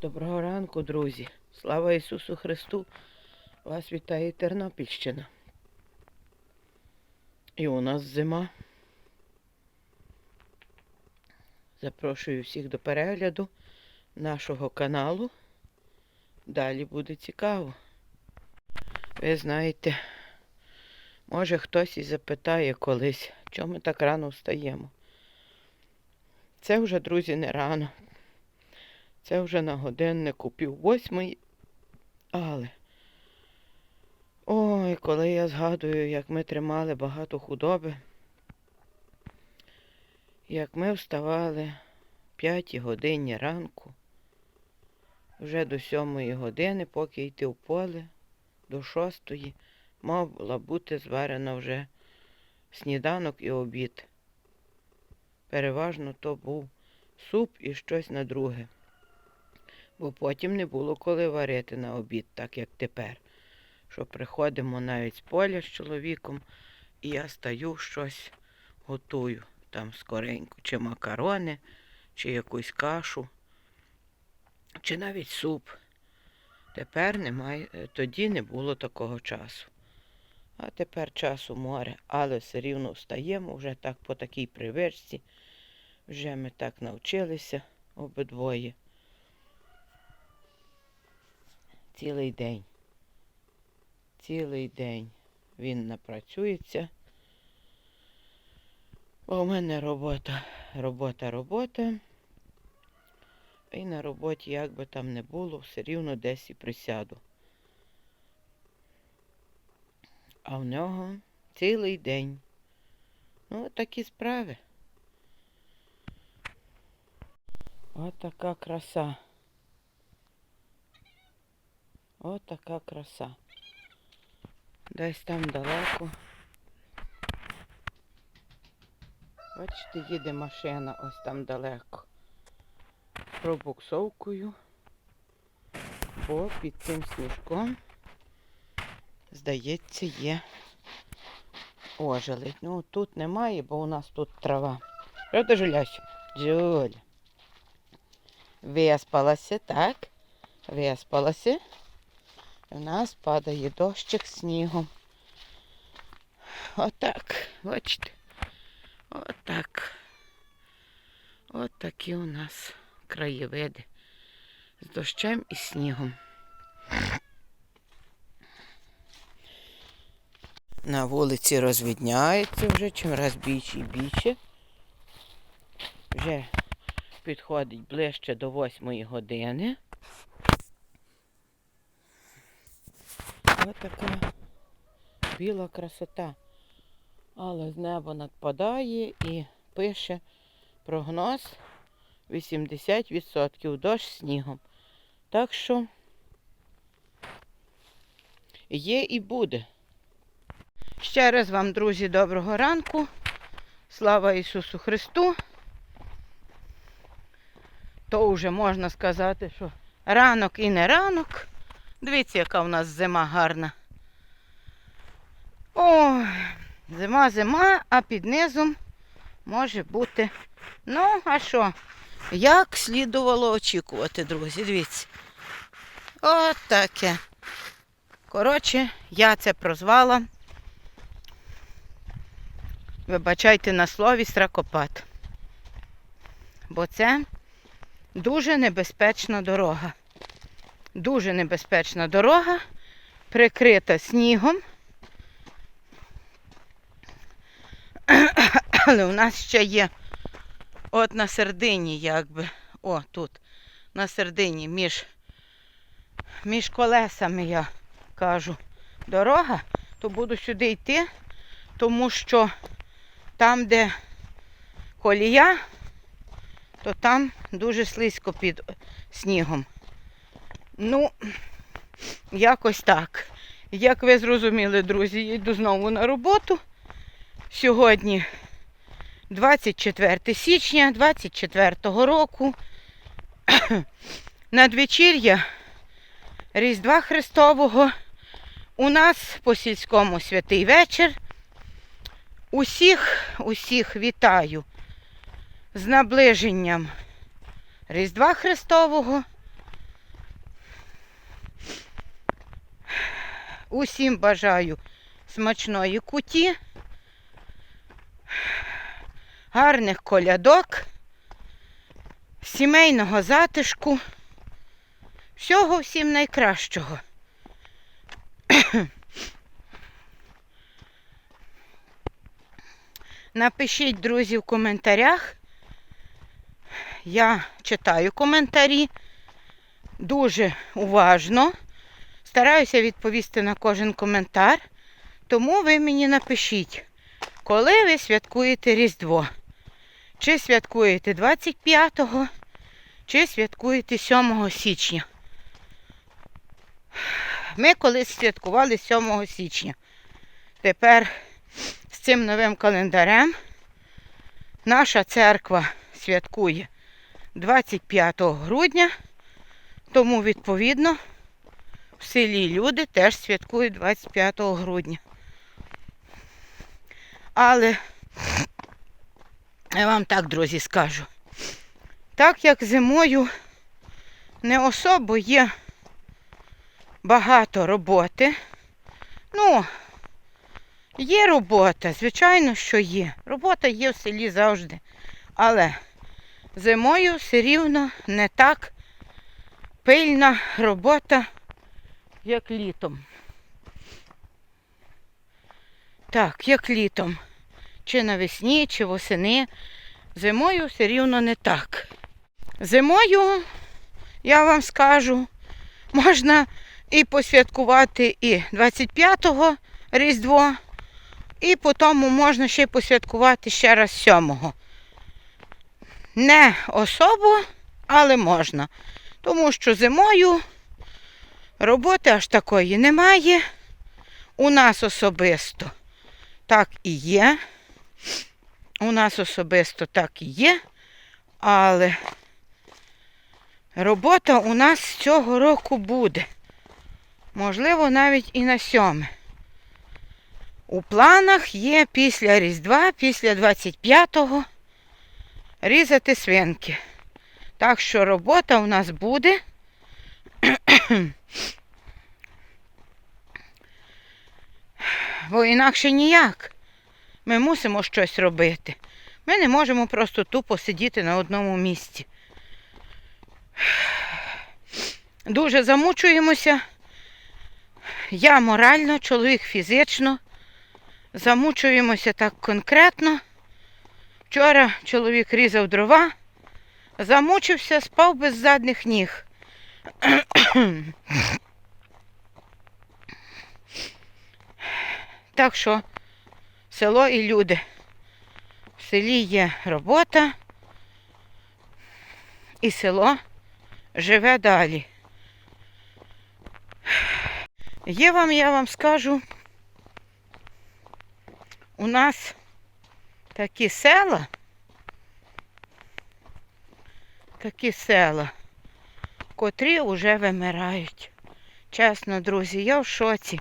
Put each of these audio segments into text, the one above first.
Доброго ранку, друзі. Слава Ісусу Христу! Вас вітає Тернопільщина. І у нас зима. Запрошую всіх до перегляду нашого каналу. Далі буде цікаво. Ви знаєте, може хтось і запитає колись, чому ми так рано встаємо. Це вже, друзі, не рано. Це вже на годиннику пів восьмої. Але. Ой, коли я згадую, як ми тримали багато худоби, як ми вставали в п'ятій годині ранку, вже до сьомої години, поки йти в поле, до шостої, мав була бути зварена вже сніданок і обід. Переважно то був суп і щось на друге бо потім не було коли варити на обід, так як тепер. Що приходимо навіть з поля з чоловіком, і я стаю щось готую. Там скоренько, чи макарони, чи якусь кашу, чи навіть суп. Тепер немає, е, тоді не було такого часу. А тепер часу море, але все рівно встаємо вже так по такій привичці. Вже ми так навчилися обидвоє. Цілий день. Цілий день він напрацюється. Бо у мене робота, робота, робота. І на роботі, як би там не було, все рівно десь і присяду. А в нього цілий день. Ну, такі справи. От така краса. От така краса. Десь там далеко. Бачите, їде машина ось там далеко. Пробуксовкою. Бо під цим сніжком, здається, є ожеледь. Ну, тут немає, бо у нас тут трава. Правда, Жулясь? Джуля. Виспалася, так? Виспалася. У нас падає дощик снігом. Отак, бачите? Отак. От такі у нас краєвиди. З дощем і снігом. На вулиці розвідняється вже чим раз більше і більше. Вже підходить ближче до восьмої години. Ось така біла красота. Але з неба надпадає і пише прогноз 80% дощ снігом. Так що є і буде. Ще раз вам, друзі, доброго ранку. Слава Ісусу Христу. То вже можна сказати, що ранок і не ранок. Дивіться, яка в нас зима гарна. Ой, зима, зима, а під низом може бути. Ну, а що? Як слідувало очікувати, друзі, дивіться. От таке. Коротше, я це прозвала. Вибачайте на слові сракопад. Бо це дуже небезпечна дорога дуже небезпечна дорога, прикрита снігом. Але у нас ще є от на середині, якби, о, тут, на середині, між, між колесами, я кажу, дорога, то буду сюди йти, тому що там, де колія, то там дуже слизько під снігом. Ну, якось так. Як ви зрозуміли, друзі, йду знову на роботу. Сьогодні 24 січня 24 року. Надвечір'я Різдва Христового. У нас по сільському святий вечір. Усіх, усіх вітаю з наближенням Різдва Христового Усім бажаю смачної куті, гарних колядок, сімейного затишку. Всього всім найкращого. Напишіть, друзі, в коментарях. Я читаю коментарі дуже уважно. Стараюся відповісти на кожен коментар. Тому ви мені напишіть, коли ви святкуєте Різдво. Чи святкуєте 25-го, чи святкуєте 7 січня. Ми колись святкували 7 січня. Тепер з цим новим календарем наша церква святкує 25 грудня, тому, відповідно, в селі люди теж святкують 25 грудня. Але я вам так, друзі, скажу. Так як зимою не особо є багато роботи. Ну, є робота, звичайно, що є. Робота є в селі завжди. Але зимою все рівно не так пильна робота, як літом. Так, як літом. Чи навесні, чи восени. Зимою все рівно не так. Зимою, я вам скажу, можна і посвяткувати і 25-го Різдво, і потім можна ще й посвяткувати ще раз 7-го. Не особо, але можна. Тому що зимою роботи аж такої немає. У нас особисто так і є. У нас особисто так і є, але робота у нас цього року буде. Можливо, навіть і на сьоме. У планах є після Різдва, після 25-го різати свинки. Так що робота у нас буде. Бо інакше ніяк. Ми мусимо щось робити. Ми не можемо просто тупо сидіти на одному місці. Дуже замучуємося. Я морально, чоловік фізично. Замучуємося так конкретно. Вчора чоловік різав дрова, замучився, спав без задніх ніг. Так що село і люди. В селі є робота, і село живе далі. Є вам, я вам скажу, у нас такі села, такі села, котрі вже вимирають. Чесно, друзі, я в шоці.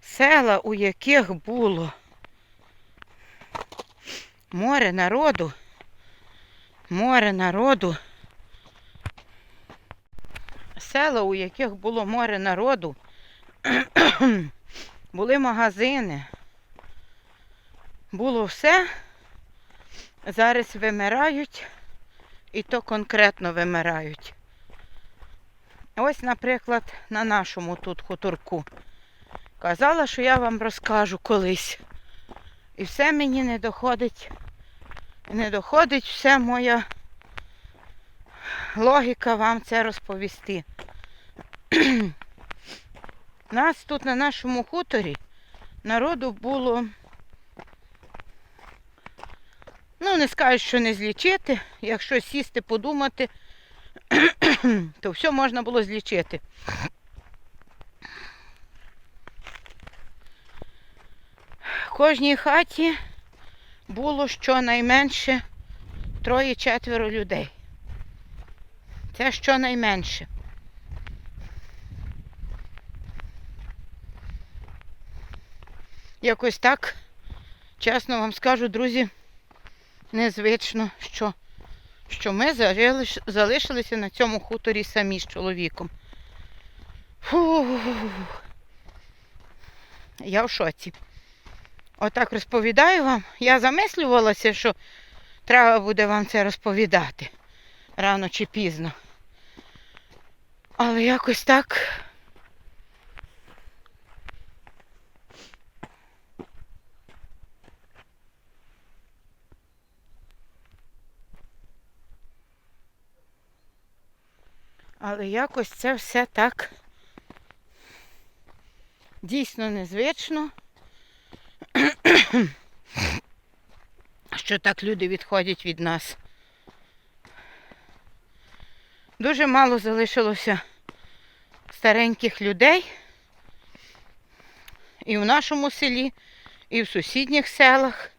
Села, у яких було море народу, море народу, села, у яких було море народу, були магазини, було все, зараз вимирають, і то конкретно вимирають. Ось, наприклад, на нашому тут хуторку. Казала, що я вам розкажу колись. І все мені не доходить, не доходить вся моя логіка вам це розповісти. Нас тут на нашому хуторі народу було, ну, не скажу, що не злічити, якщо сісти, подумати, то все можна було злічити. Кожній хаті було щонайменше троє-четверо людей. Це щонайменше. Якось так, чесно вам скажу, друзі, незвично, що, що ми залишилися на цьому хуторі самі з чоловіком. Фух. Я в шоці. Отак розповідаю вам. Я замислювалася, що треба буде вам це розповідати рано чи пізно. Але якось так. Але якось це все так дійсно незвично, що так люди відходять від нас. Дуже мало залишилося стареньких людей і в нашому селі, і в сусідніх селах.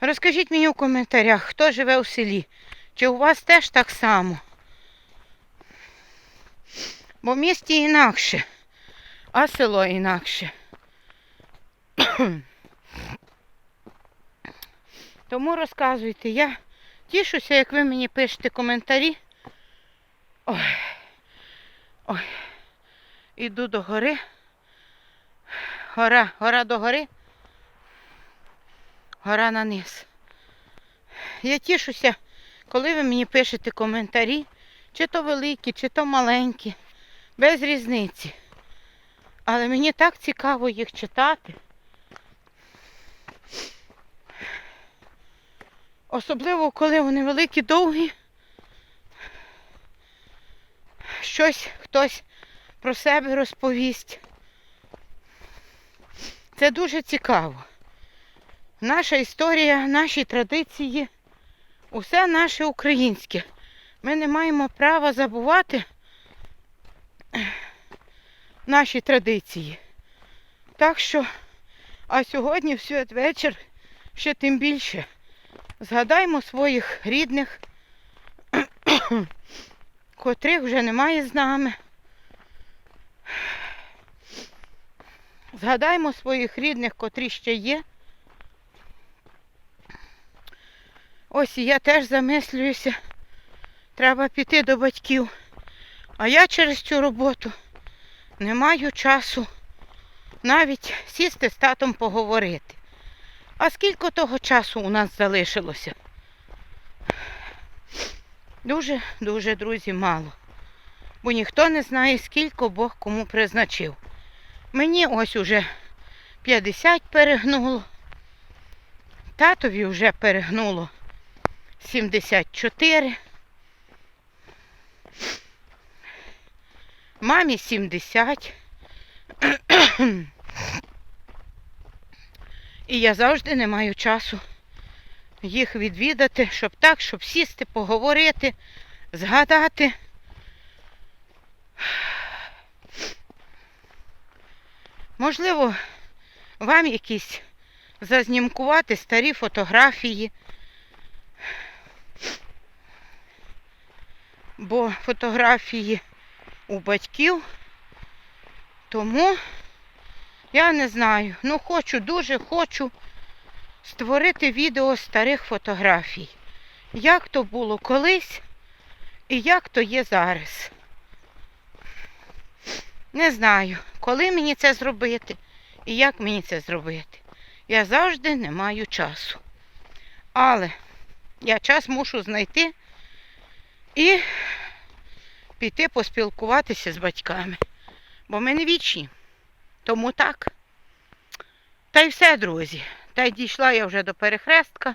Розкажіть мені у коментарях, хто живе у селі, чи у вас теж так само? Бо в місті інакше, а село інакше. Тому розказуйте, я тішуся, як ви мені пишете коментарі. Ой, ой, іду до гори. Гора, гора до гори. Гора на низ. Я тішуся, коли ви мені пишете коментарі, чи то великі, чи то маленькі, без різниці. Але мені так цікаво їх читати. Особливо, коли вони великі, довгі. Щось хтось про себе розповість. Це дуже цікаво. Наша історія, наші традиції, усе наше українське. Ми не маємо права забувати наші традиції. Так що, а сьогодні в святвечір ще тим більше. Згадаймо своїх рідних, котрих вже немає з нами. Згадаймо своїх рідних, котрі ще є. Ось я теж замислююся. Треба піти до батьків. А я через цю роботу не маю часу навіть сісти з татом поговорити. А скільки того часу у нас залишилося? Дуже, дуже, друзі, мало. Бо ніхто не знає, скільки Бог кому призначив. Мені ось уже 50 перегнуло. Татові вже перегнуло 74. Мамі 70. І я завжди не маю часу їх відвідати, щоб так, щоб сісти, поговорити, згадати. Можливо, вам якісь зазнімкувати старі фотографії. Бо фотографії у батьків. Тому я не знаю. Ну хочу, дуже хочу створити відео старих фотографій. Як то було колись і як то є зараз. Не знаю, коли мені це зробити і як мені це зробити. Я завжди не маю часу. Але я час мушу знайти і піти поспілкуватися з батьками. Бо ми не вічні. Тому так. Та й все, друзі. Та й дійшла я вже до перехрестка.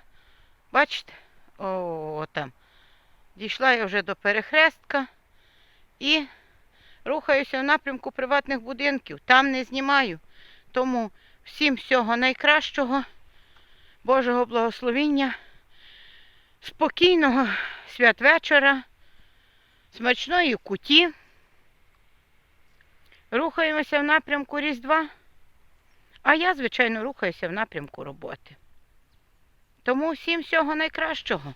Бачите? О, там. Дійшла я вже до перехрестка і рухаюся в напрямку приватних будинків. Там не знімаю. Тому всім всього найкращого, Божого благословіння, спокійного святвечора, смачної куті. Рухаємося в напрямку Різдва, а я, звичайно, рухаюся в напрямку роботи. Тому всім всього найкращого.